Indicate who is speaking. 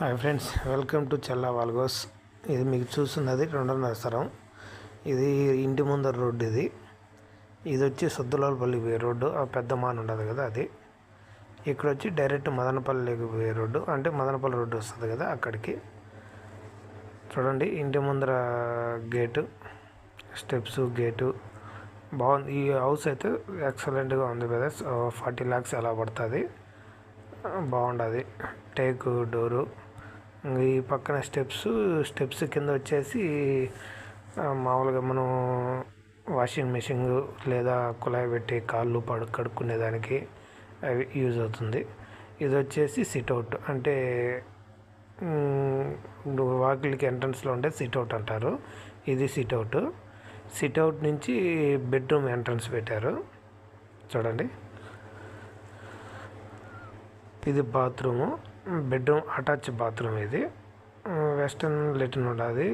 Speaker 1: Hi friends welcome to Chella vlogs. ఇది మీకు చూస్తున్నది రెండున్నర స్థలం. ఇది ఇంటి ముందర రోడ్డు ఇది. ఇది వచ్చి సద్దులాలపల్లి పోయే రోడ్డు. ఆ పెద్ద మాన్ ఉండదు కదా అది. ఇక్కడ వచ్చి డైరెక్ట్ మదనపల్లికి పోయే రోడ్డు. అంటే మదనపల్లి రోడ్డు వస్తుంది కదా అక్కడికి. చూడండి ఇంటి ముందర గేటు స్టెప్స్ గేటు. బాగుంది. ఈ హౌస్ అయితే ఎక్సలెంట్గా ఉంది కదా ఫార్టీ ల్యాక్స్ ఎలా పడుతుంది. బాగుండదు. Teak door. ఈ పక్కన స్టెప్స్ స్టెప్స్ కింద వచ్చేసి మామూలుగా మనం వాషింగ్ మెషిన్ లేదా కుళాయి పెట్టి కాళ్ళు పడు కడుక్కునే దానికి అవి యూజ్ అవుతుంది. ఇది వచ్చేసి సిట్అవుట్ అంటే వాకిలికి ఎంట్రన్స్లో ఉండే సిట్అవుట్ అంటారు. ఇది సిట్అవుట్ సిట్అవుట్ నుంచి బెడ్రూమ్ ఎంట్రన్స్ పెట్టారు. చూడండి. ఇది బాత్రూము బెడ్రూమ్ అటాచ్ బాత్రూమ్ ఇది. వెస్టర్న్ లెట్రిన్ ఉండాది